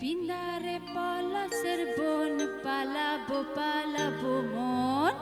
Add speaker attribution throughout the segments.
Speaker 1: বিন্দারে পলাশের বন পালাবো পালাবো মন।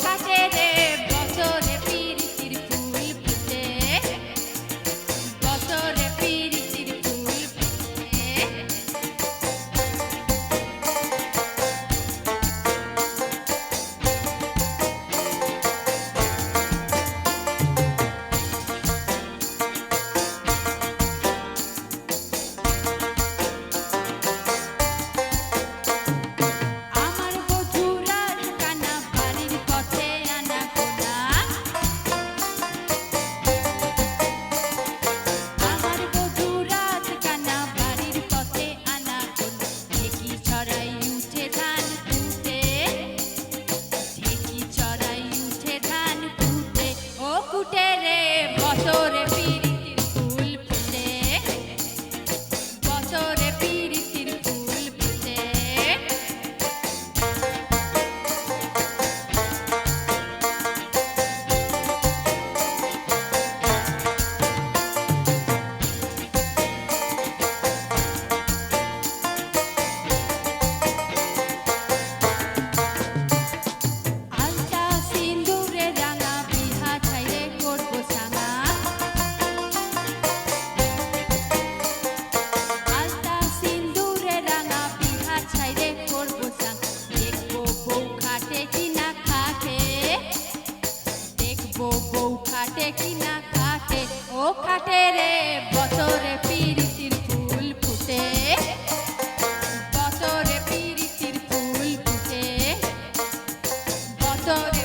Speaker 1: কাছে কাটে রে বছরে পিরিতির ফুল ফুটে। বছরে পিরিতির ফুল ফুটে। বছরে